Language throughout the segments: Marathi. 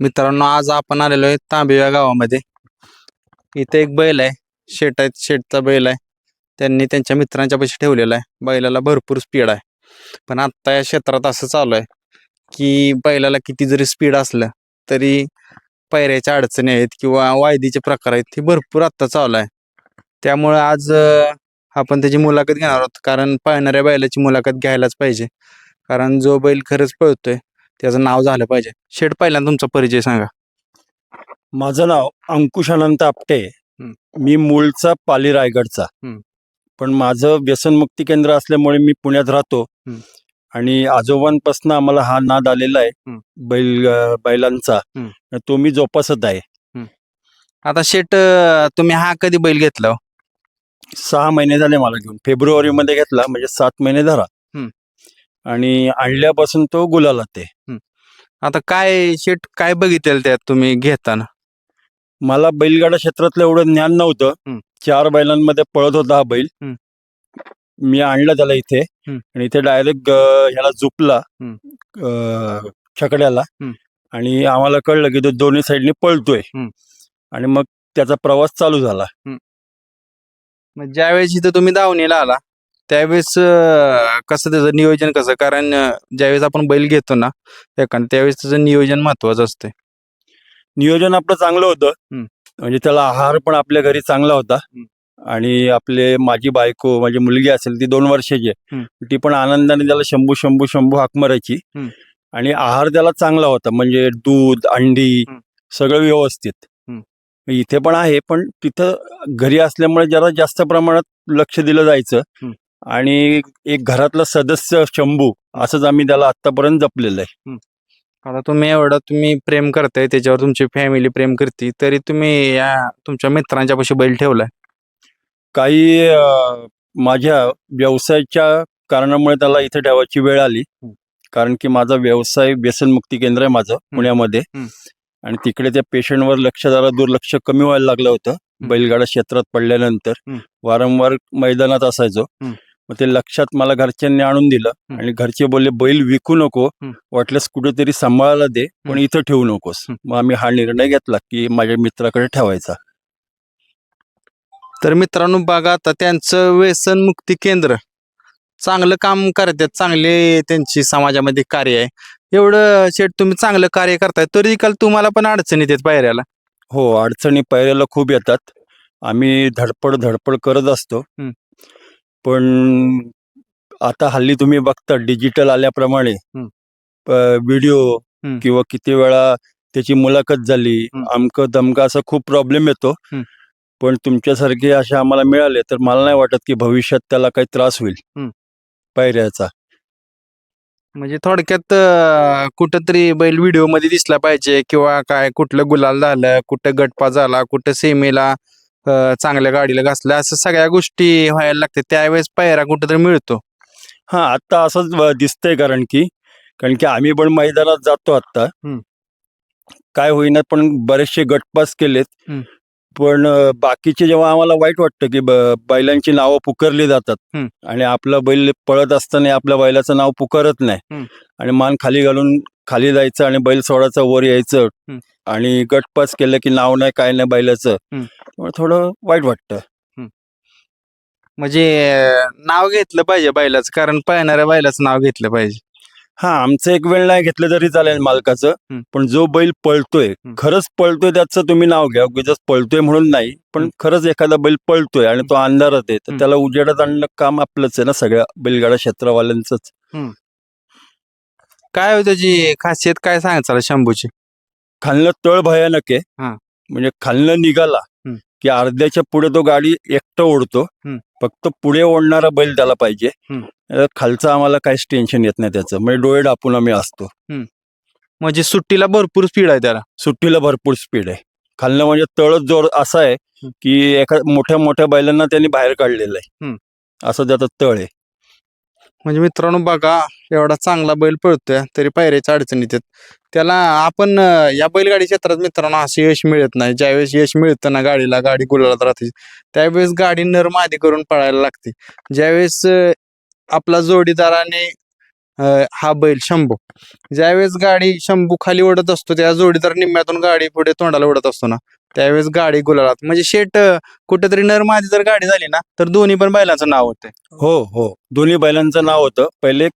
मित्रांनो आज आपण आलेलो आहे तांबेव्या गावामध्ये. इथे एक बैल आहे. शेट आहे शेटचा बैल आहे. त्यांनी त्यांच्या मित्रांच्या पैसे ठेवलेला आहे. बैलाला भरपूर स्पीड आहे. पण आत्ता या क्षेत्रात असं चालू आहे की बैलाला किती जरी स्पीड असलं तरी पैऱ्याच्या अडचणी आहेत किंवा वायदीचे प्रकार आहेत हे भरपूर आत्ता चालू आहे. त्यामुळे आज आपण त्याची मुलाखत घेणार आहोत. कारण पळणाऱ्या बैलाची मुलाखत घ्यायलाच पाहिजे. कारण जो बैल खरंच पळतोय त्याचं नाव झालं पाहिजे शेट पहिल्यांदा तुमचा परिचय सांगा माझं नाव अंकुश अनंत आपटे. मी मूळचा पाली रायगडचा हं. पण माझं व्यसनमुक्ती केंद्र असल्यामुळे मी पुण्यात राहतो हं. आणि आजोबांपासून आम्हाला हा नाद आलेला आहे हं. बैल अं, बैलांचा हं. तो मी जोपासत आहे आता शेट अं, तुम्ही हा कधी बैल घेतला हो? सहा महिने झाले मला घेऊन फेब्रुवारी मध्ये घेतला म्हणजे सात महिने धरा. आणि आणल्यापासून तो गुलाला ते आता काय शेट काय बघितलेलं त्यात तुम्ही घेताना मला बैलगाडा क्षेत्रातलं एवढं ज्ञान नव्हतं हं. चार बैलांमध्ये पळत होता हा बैल हं. मी आणला त्याला इथे हं. आणि इथे डायरेक्ट ह्याला झुपला हं. अं, छकड्याला हं. आणि आम्हाला कळलं की तो दोन्ही साईडने पळतोय हं. आणि मग त्याचा प्रवास चालू झाला मग ज्यावेळेस इथं तुम्ही दावणीला आला त्यावेळेस अं, कसं त्याचं नियोजन कसं कारण अं, ज्यावेळेस आपण बैल घेतो ना एखादं त्यावेळेस त्याचं नियोजन महत्वाचं असते नियोजन आपलं चांगलं होतं. म्हणजे त्याला आहार पण आपल्या घरी चांगला होता. आणि आपले माझी बायको माझी मुलगी असेल ती दोन वर्षाची आहे. ती पण आनंदाने त्याला शंभू शंभू शंभू हाक मारायची. आणि आहार त्याला चांगला होता म्हणजे दूध अंडी. सगळं व्यवस्थित. इथे पण आहे पण तिथं घरी असल्यामुळे जरा जास्त प्रमाणात लक्ष दिलं जायचं. आणि एक घरातला सदस्य शंभू असंच आम्ही त्याला आतापर्यंत जपलेलं आहे. आता तुम्ही एवढं तुम्ही प्रेम करताय त्याच्यावर तुमची फॅमिली प्रेम करते तरी तुम्ही या तुमच्या मित्रांच्या पाशी बैल ठेवलाय. काही अ, माझ्या व्यवसायाच्या कारणामुळे त्याला इथे ठेवायची वेळ आली. कारण की माझा व्यवसाय व्यसनमुक्ती केंद्र आहे माझं पुण्यामध्ये. आणि तिकडे त्या पेशंटवर लक्ष जरा दुर्लक्ष कमी व्हायला लागलं होतं. बैलगाडा क्षेत्रात पडल्यानंतर. वारंवार मैदानात असायचो. मग ते लक्षात मला घरच्यांनी आणून दिलं. आणि घरचे बोलले बैल विकू नको. वाटल्यास कुठेतरी सांभाळायला दे पण. इथं ठेवू नकोस. मग आम्ही हा निर्णय घेतला की माझ्या मित्राकडे ठेवायचा तर मित्रांनो बघा आता त्यांचं व्यसन मुक्ती केंद्र चांगलं काम करतात चांगले त्यांची समाजामध्ये कार्य आहे एवढं शेट तुम्ही चांगलं कार्य करताय तरी देखील तुम्हाला पण अडचणी येतात पायऱ्याला हो अडचणी पायऱ्याला खूप येतात आम्ही धडपड धडपड करत असतो. पण आता हल्ली तुम्ही बघता डिजिटल आल्याप्रमाणे. व्हिडिओ. किंवा किती वेळा त्याची मुलाखत झाली. अमकं दमकं असा खूप प्रॉब्लेम येतो. पण तुमच्यासारखे असे आम्हाला मिळाले तर मला नाही वाटत की भविष्यात त्याला काही त्रास होईल. पायऱ्याचा म्हणजे थोडक्यात अं, कुठंतरी बैल व्हिडिओमध्ये दिसला पाहिजे किंवा काय कुठलं गुलाल झालं कुठं गटपा झाला कुठं सेमीला चांगल्या गाडीला घासलं असं सगळ्या गोष्टी व्हायला लागते त्यावेळेस पायरा कुठंतरी मिळतो हा आता असंच दिसतंय कारण की कारण की आम्ही पण मैदानात जातो आता. काय होईना पण बरेचसे गटपास केलेत. पण बाकीचे जेव्हा आम्हाला वाईट वाटतं की बैलांची नावं पुकारली जातात. आणि आपला बैल पळत असताना आपल्या बैलाचं नाव पुकारत नाही. आणि मान खाली घालून खाली जायचं आणि बैल सोडायचं वर यायचं हं. आणि गटपास केलं की नाव नाही काय नाही बैलाचं हं. मग थोडं वाईट वाटतं म्हणजे अं, नाव घेतलं पाहिजे बैलाचं कारण पळणाऱ्या बैलाचं नाव घेतलं पाहिजे हा आमचं एक वेळ नाही घेतलं तरी चालेल मालकाचं हं. पण जो बैल पळतोय हं. खरंच पळतोय त्याचं तुम्ही नाव घ्या उगीच पळतोय म्हणून नाही पण हं. खरंच एखादा बैल पळतोय आणि तो अंधारात आहे तर हं. त्याला उजेडात आणणं काम आपलंच आहे ना सगळ्या बैलगाडा क्षेत्रवाल्यांचंच काय हो त्याची खासियत काय सांगायचं शंभूची? खालनं तळ भयानक आहे. हा. म्हणजे खालनं निघाला. की अर्ध्याच्या पुढे तो गाडी एकटं ओढतो. फक्त पुढे ओढणारा बैल त्याला पाहिजे. खालचं आम्हाला काहीच टेन्शन येत नाही त्याचं. म्हणजे डोळे डापून आम्ही असतो. म्हणजे सुट्टीला भरपूर स्पीड आहे त्याला. सुट्टीला भरपूर स्पीड आहे. खालनं म्हणजे तळच जोर असा आहे. की एका मोठ्या मोठ्या बैलांना त्यांनी बाहेर काढलेलं आहे. असं त्याचं तळ आहे. म्हणजे मित्रांनो बघा एवढा चांगला बैल पळतोय तरी पायऱ्याच्या अडचणीत येत त्याला आपण अं, या बैलगाडी क्षेत्रात मित्रांनो असं यश मिळत नाही. ज्यावेळेस यश मिळतं ना गाडीला गाडी गुलालात राहते त्यावेळेस गाडी नरम आधी करून पळायला लागते. ज्यावेळेस अं, आपला जोडीदाराने हा बैल शंभू. ज्यावेळेस गाडी शंभू खाली ओढत असतो त्या जोडीदार निम्म्यातून गाडी पुढे तोंडाला ओढत असतो ना. त्यावेळेस गाडी गुलालात. म्हणजे शेट कुठेतरी नर माझी जर गाडी झाली ना तर दोन्ही पण बैलांचं नाव होतंय. हो हो. दोन्ही बैलांचं नाव होतं. पहिले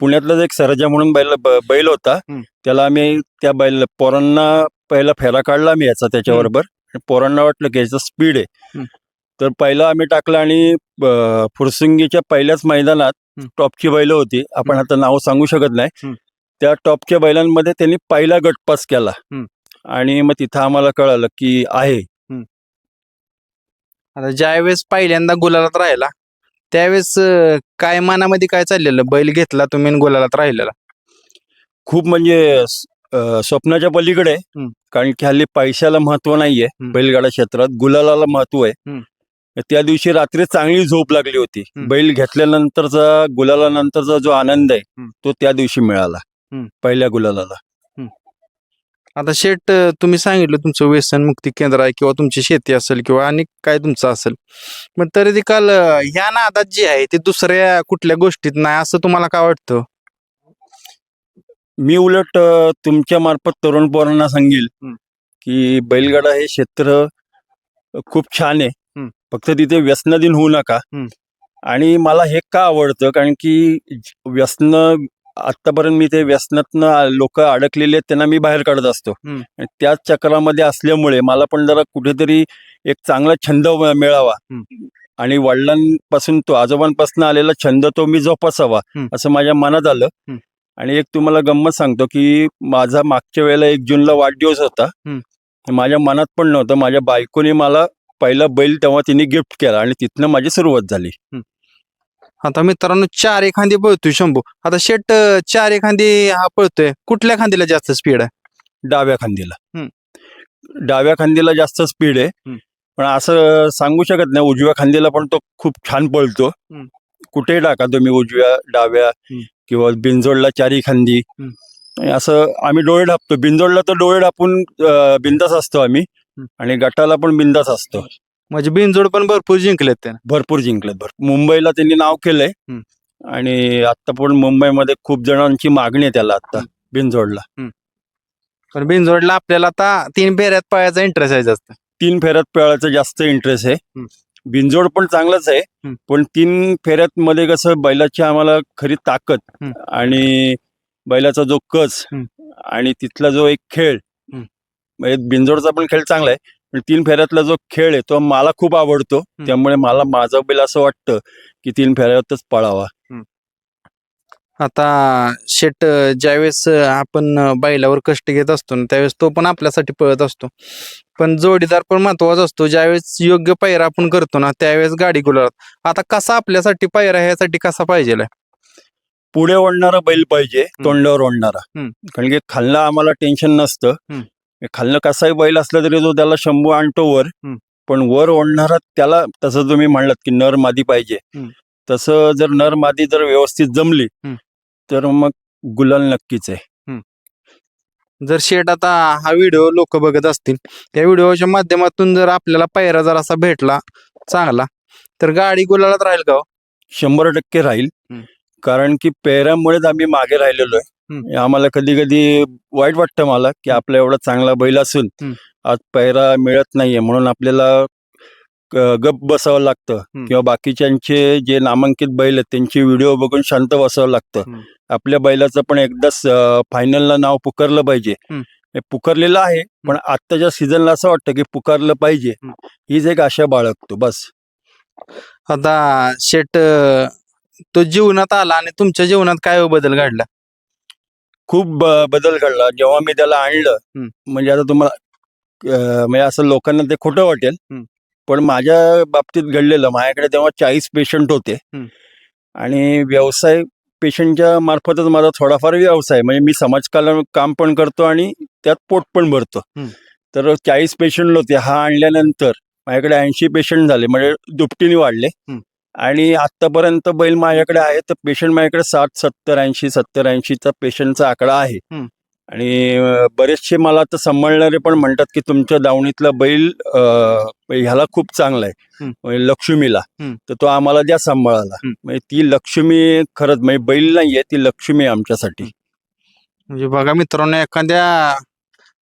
पुण्यातलाच एक सरजा म्हणून बैल बैल होता. त्याला आम्ही त्या बैल पोरांना पहिला फेरा काढला आम्ही याचा त्याच्याबरोबर. पोरांना वाटलं की याचं स्पीड आहे. तर पहिला आम्ही टाकला आणि फुरसुंगीच्या पहिल्याच मैदानात. टॉपची बैल होती. आपण आता नाव सांगू शकत नाही. त्या टॉपच्या बैलांमध्ये त्यांनी पहिला गटपास केला. आणि मग तिथं आम्हाला कळालं की आहे. आता ज्यावेळेस पहिल्यांदा गुलालात राहिला त्यावेळेस काय मनामध्ये काय चाललेलं? बैल घेतला तुम्ही गुलालात राहिलेला. खूप म्हणजे स्वप्नाच्या पलीकडे. कारण की हल्ली पैशाला महत्त्व नाहीये. बैलगाडा क्षेत्रात गुलालाला महत्त्व आहे. त्या दिवशी रात्री चांगली झोप लागली होती हम्म. बैल घेतल्यानंतरचा गुलालानंतरचा जो आनंद आहे हम्म. तो त्या दिवशी मिळाला हम्म. पहिल्या गुलालाला आता शेट अं, तुम्ही सांगितलं तुमचं व्यसन मुक्ती केंद्र आहे किंवा तुमची शेती असेल किंवा आणि काय तुमचं असेल पण तरी ती काल अं, ह्या नादात जी आहे ती दुसऱ्या कुठल्या गोष्टीत नाही असं तुम्हाला काय वाटतं मी उलट अं, तुमच्या मार्फत तरुण पोरांना सांगेल. की बैलगाडा हे क्षेत्र खूप छान आहे. फक्त तिथे व्यसनाधीन होऊ नका हम्म. आणि मला हे का आवडतं कारण की व्यसन आतापर्यंत मी ते व्यसनातनं लोक अडकलेले आहेत त्यांना मी बाहेर काढत असतो हम्म. आणि त्याच चक्रामध्ये असल्यामुळे मला पण जरा कुठेतरी एक चांगला छंद मिळावा. आणि वडिलांपासून तो आजोबांपासून आलेला छंद तो मी जोपासावा हम्म. असं माझ्या मनात आलं हम्म. आणि एक तुम्हाला गंमत सांगतो की माझा मागच्या वेळेला एक जूनला वाढदिवस होता हम्म. माझ्या मनात पण नव्हतं माझ्या बायकोने मला पहिला बैल तेव्हा तिने गिफ्ट केला आणि तिथनं माझी सुरुवात झाली. आता मित्रांनो चार एखादी पळतोय शंभू. आता शेट अं, चार एखादी हा पळतोय. कुठल्या खांदीला जास्त स्पीड आहे? डाव्या खांदीला. डाव्या खांदीला जास्त स्पीड आहे. हम्म. पण असं सांगू शकत नाही उजव्या खांदीला पण तो खूप छान पळतो. हम्म. कुठेही टाका तुम्ही उजव्या डाव्या हम्म. किंवा बिनजोडला चारी खांदी. असं आम्ही डोळे ढापतो. बिनजोडला तर डोळे ढापून बिंदास असतो आम्ही. आणि गटाला पण बिंदास असतो म्हणजे बिनजोड पण भरपूर जिंकलेत त्यानं भरपूर जिंकलेत भरपूर मुंबईला त्यांनी नाव केलंय हम्म. आणि आता पण मुंबईमध्ये खूप जणांची मागणी आहे त्याला आता बिनजोडला पण बिनजोडला आपल्याला आता तीन फेऱ्यात पळायचा इंटरेस्ट आहे जास्त तीन फेऱ्यात पळायचा जास्त इंटरेस्ट आहे हम्म. बिनजोड पण चांगलंच आहे हम्म. पण तीन फेऱ्यात मध्ये कसं बैलाची आम्हाला खरी ताकद हम्म. आणि बैलाचा जो कस हम्म. आणि तिथला जो एक खेळ. म्हणजे बिनजोडचा पण खेळ चांगला आहे. पण तीन फेऱ्यातला जो खेळ आहे तो मला खूप आवडतो. त्यामुळे मला माझा बैल असं वाटतं की तीन फेऱ्यातच पळावा. आता शेट ज्यावेळेस आपण बैलावर कष्ट घेत असतो ना त्यावेळेस तो पण आपल्यासाठी पळत असतो. पण जोडीदार पण महत्त्वाचा असतो. ज्यावेळेस योग्य पायरा आपण करतो ना त्यावेळेस गाडी गुलाबात आता कसा आपल्यासाठी पायरा ह्यासाठी कसा पाहिजे पुढे ओढणारा बैल पाहिजे तोंडावर ओढणारा. कारण की खालनं आम्हाला टेन्शन नसतं. खालनं कसाही बैल असला तरी तो त्याला शंभू आणतो वर. पण वर ओढणारा त्याला तसं तुम्ही म्हणलात की नर मादी पाहिजे. तसं जर नर मादी जर व्यवस्थित जमली. तर मग गुलाल नक्कीच आहे जर शेट आता हा व्हिडिओ लोक बघत असतील त्या व्हिडिओच्या माध्यमातून जर आपल्याला पायरा जर असा भेटला चांगला तर गाडी गुलालात राहील का हो? शंभर टक्के राहील. कारण की पेहऱ्यामुळेच आम्ही मागे राहिलेलो. आहे आम्हाला कधी कधी वाईट वाटतं मला की आपला एवढा चांगला बैल असून. आज पेहरा मिळत नाहीये. म्हणून आपल्याला गप बसावं लागतं. किंवा बाकीच्यांचे जे नामांकित बैल आहेत त्यांची व्हिडिओ बघून शांत बसावं लागतं. आपल्या बैलाचं पण एकदाच फायनलला नाव पुकारलं पाहिजे. पुकारलेलं आहे पण आत्ताच्या सीझनला असं वाटतं की पुकारलं पाहिजे. हीच एक आशा बाळगतो. बस. आता शेट तो जीवनात आला आणि तुमच्या जीवनात काय बदल घडला? खूप ब- बदल घडला जेव्हा मी त्याला आणलं हम्म. म्हणजे आता तुम्हाला अं, म्हणजे असं लोकांना ते खोटं वाटेल हम्म. पण माझ्या बाबतीत घडलेलं माझ्याकडे तेव्हा चाळीस पेशंट होते हम्म. आणि व्यवसाय पेशंटच्या मार्फतच माझा थोडाफार व्यवसाय म्हणजे मी समाजकारण काम पण करतो आणि त्यात पोट पण भरतो हम्म. तर चाळीस पेशंट होते हा आणल्यानंतर माझ्याकडे ऐंशी पेशंट झाले म्हणजे दुपटीने वाढले हम्म. आणि आतापर्यंत बैल माझ्याकडे आहे तर पेशंट माझ्याकडे साठ सत्तर ऐंशी सत्तर ऐंशीचा पेशंटचा आकडा आहे. आणि बरेचसे मला तर सांभाळणारे पण म्हणतात की तुमच्या दावणीतला बैल ह्याला खूप चांगला आहे. म्हणजे लक्ष्मीला. तर तो आम्हाला द्या सांभाळायला हं. म्हणजे ती लक्ष्मी खरंच म्हणजे बैल नाहीये ती लक्ष्मी आहे आमच्यासाठी म्हणजे बघा मित्रांनो एखाद्या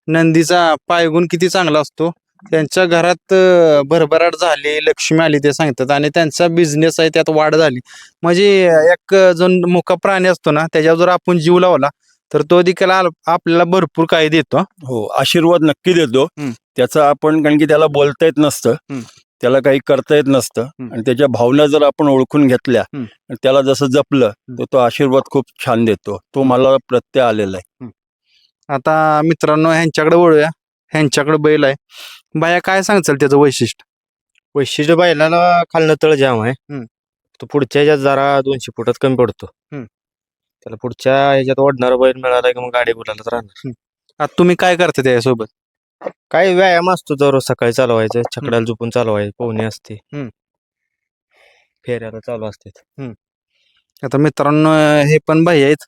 नंदीचा पायगुण किती चांगला असतो त्यांच्या घरात अं, भरभराट झाली लक्ष्मी आली ते सांगतात आणि त्यांचा बिझनेस आहे त्यात वाढ झाली. म्हणजे एक जो मुका प्राणी असतो ना त्याच्यावर जर आपण जीव लावला तर तो देखील आपल्याला भरपूर काही देतो. हो आशीर्वाद नक्की देतो. हं. त्याचा आपण कारण की त्याला बोलता येत नसतं. हं. त्याला काही करता येत नसतं. हं. आणि त्याच्या भावना जर आपण ओळखून घेतल्या हं. आणि त्याला जसं जपलं तर तो आशीर्वाद खूप छान देतो. तो मला प्रत्यय आलेला आहे. आता मित्रांनो ह्यांच्याकडे वळूया. ह्यांच्याकडे बैल आहे. बाया काय सांगचाल त्याचं वैशिष्ट्य? वैशिष्ट्य बैलाला खालनं तळ जाम आहे. हम्म. तो पुढच्या ह्याच्यात जरा दोनशे फुटात कमी पडतो. हम्म. त्याला पुढच्या ह्याच्यात ओढणारा बैल मिळाला की मग गाडी बोलायला राहणार. आता तुम्ही काय करता त्याच्यासोबत? काय व्यायाम असतो दररोज सकाळी चालवायचं छकड्याला झोपून चालवायचं पोहणे असते. हम्म. फेऱ्याला चालू असते. आता मित्रांनो हे पण भाई आहेत.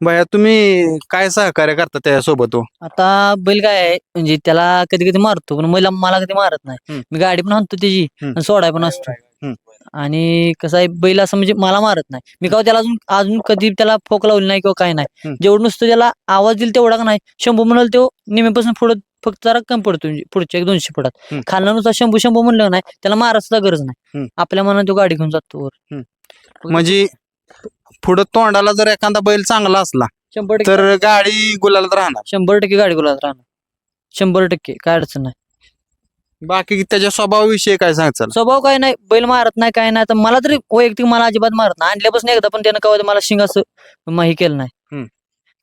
भैया तुम्ही काय सहकार्य करता त्याच्यासोबत हो आता बैल काय आहे म्हणजे त्याला कधी कधी मारतो पण मला मला कधी मारत नाही. मी गाडी पण आणतो त्याची हम्म. आणि सोडाय पण असतो हम्म. आणि कसं आहे बैल असं म्हणजे मला मारत नाही मी का त्याला अजून अजून कधी त्याला फोक लावली नाही किंवा काय नाही. जेवढं नुसतं त्याला आवाज दिला तेवढा का नाही शंभू म्हणाल तो निम्यापासून पुढं फक्त जरा कमी पडतो म्हणजे पुढच्या एक दोनशे फुटात हम्म. खालनं नुसता शंभू शंभू म्हणलं नाही त्याला मारायचा गरज नाही हम्म. आपल्या मनात तो गाडी घेऊन जातो वर म्हणजे पुढं तोंडाला जर एखादा बैल चांगला असला शंभर टक्के. तर गाडी गुलालात राहणार. शंभर टक्के गाडी गुलाब राहणार. शंभर टक्के काय अडचण नाही. बाकी त्याच्या स्वभावाविषयी काय सांगचाल स्वभाव काय नाही बैल मारत नाही काय नाही. तर मला तरी वैयक्तिक मला अजिबात मारत नाही. आणल्यापासून एकदा पण त्यानं कवा मला शिंग असं माही केलं नाही.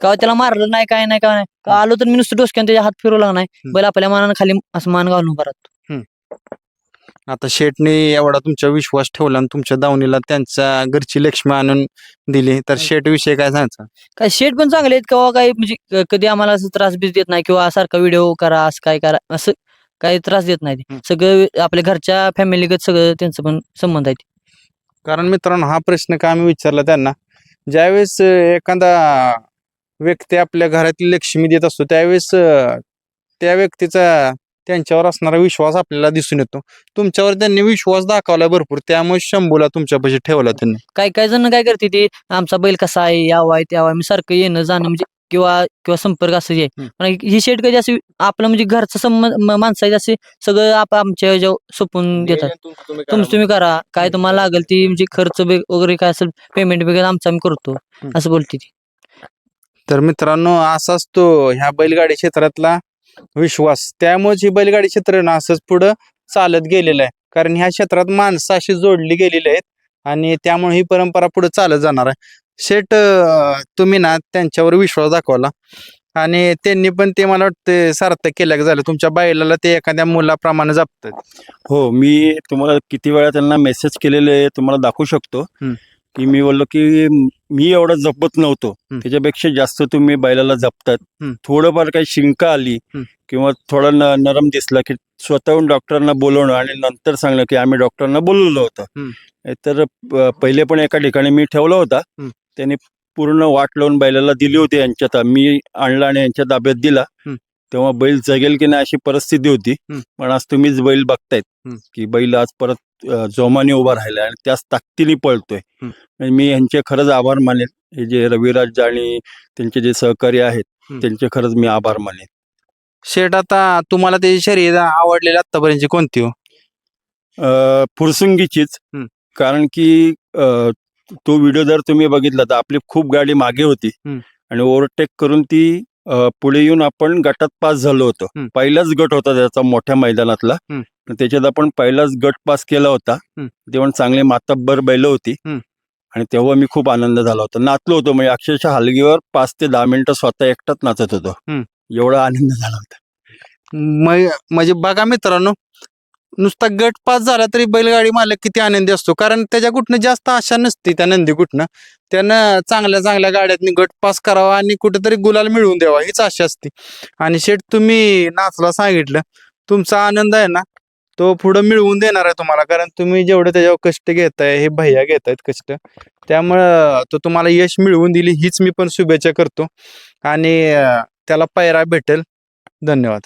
कवा त्याला मारलं नाही काय नाही काय नाही. का आलो तर मी नुसतं डोसक्यानं त्याच्या हात फिरवला नाही. बैल आपल्या मानानं खाली असं मान घालून राहतो आता शेठने एवढा तुमचा विश्वास ठेवला आणि तुमच्या दावणीला त्यांच्या घरची लक्ष्मी आणून दिली. तर शेठ विषयी काय सांगचाल काय शेट पण चांगले आहेत किंवा काही म्हणजे क- कधी आम्हाला असं त्रास बीस देत नाही किंवा सारखा व्हिडिओ करा असं काय करा असं काही त्रास देत नाही ते. हम्म. सगळं आपल्या घरच्या फॅमिलीगत सगळं त्यांचं पण संबंध आहे कारण मित्रांनो हा प्रश्न का आम्ही विचारला त्यांना? ज्यावेळेस अं, एखादा व्यक्ती आपल्या घरातील लक्ष्मी देत असतो त्यावेळेस अं, त्या व्यक्तीचा त्यांच्यावर असणारा विश्वास आपल्याला दिसून येतो. तुमच्यावर त्यांनी विश्वास दाखवला भरपूर. त्यामुळे शंभूला तुमच्यापाशी ठेवला त्यांनी. काय काय जण काय करते ते आमचा बैल कसा आहे यावा आहे त्यावा आहे मी सारखं येणं जाणं म्हणजे किंवा किंवा संपर्क असं आहे हम्म. पण ही शेट कधी अशी आपलं म्हणजे घरचं संबंध म- माणसाचे असे सगळं आप आमच्या ह्याच्यावर सोपून देतात. तुमचं तुम्ही करा. काय तुम्हाला लागेल ती म्हणजे खर्च बे- वगैरे काय असेल पेमेंट वगैरे आमचं आम्ही करतो. असं बोलते ती. तर मित्रांनो असाच तो ह्या बैलगाडी क्षेत्रातला विश्वास. त्यामुळेच ही बैलगाडी क्षेत्र ना असंच पुढं चालत गेलेलं आहे. कारण ह्या क्षेत्रात माणसं अशी जोडली गेलेली आहेत आणि त्यामुळे ही परंपरा पुढे चालत जाणार आहे. शेट तुम्ही ना त्यांच्यावर विश्वास दाखवला. आणि त्यांनी पण ते मला वाटतं सार्थक केलं झालं. तुमच्या बैलाला ते एखाद्या मुलाप्रमाणे जपतात. हो मी तुम्हाला किती वेळा त्यांना मेसेज केलेले तुम्हाला दाखवू शकतो. की मी बोललो की मी एवढं जपत नव्हतो. त्याच्यापेक्षा जास्त तुम्ही बैलाला जपतात. थोडंफार काही शिंका आली. किंवा थोडा न नरम दिसला की स्वतःहून डॉक्टरांना बोलवणं आणि नंतर सांगणं की आम्ही डॉक्टरांना बोलवलं होतं. तर पहिले पण एका ठिकाणी मी ठेवला होता. त्यांनी पूर्ण वाट लावून बैलाला दिली होती यांच्यात मी आणला आणि यांच्या ताब्यात दिला. तेव्हा बैल जगेल की नाही अशी परिस्थिती होती. पण आज तुम्हीच बैल बघतायत. की बैल आज परत जोमाने उभा राहिला आणि त्याच ताकदीने पळतोय. आणि मी यांचे खरंच आभार मानेन हे जे रविराज आणि त्यांचे जे सहकारी आहेत. त्यांचे खरंच मी आभार मानेन शेट आता तुम्हाला त्याची शरीर आवडलेली आतापर्यंतची कोणती हो अ, फुरसुंगीचीच. कारण की अ, तो व्हिडिओ जर तुम्ही बघितला तर आपली खूप गाडी मागे होती. आणि ओव्हरटेक करून ती अ, पुढे येऊन आपण गटात पास झालो होतो. पहिलाच गट होता त्याचा मोठ्या मैदानातला. त्याच्यात आपण पहिलाच गट पास केला होता. तेव्हा चांगले मातब्बर बैल होती. आणि तेव्हा मी खूप आनंद झाला होता. नाचलो होतो. म्हणजे अक्षरशः हलगीवर पाच ते दहा मिनिटं स्वतः एकटाच नाचत होतो. एवढा आनंद झाला होता. म्हणजे बघा मित्रांनो नुसता गट पास झाला तरी बैलगाडी मालक किती आनंदी असतो. कारण त्याच्या कुठनं जास्त आशा नसते त्या नंदी कुठनं. त्यानं चांगल्या चांगल्या गाड्यातनी गट पास करावा आणि कुठेतरी गुलाल मिळवून द्यावा. हीच आशा असते. आणि शेठ तुम्ही नाचला सांगितलं. तुमचा आनंद आहे ना? तो पुढं मिळवून देणार आहे तुम्हाला. कारण तुम्ही जेवढे त्याच्यावर कष्ट घेताय हे भैया घेत आहेत कष्ट त्यामुळं तो तुम्हाला यश मिळवून दिली हीच मी पण शुभेच्छा करतो. आणि त्याला पायरा भेटेल. धन्यवाद.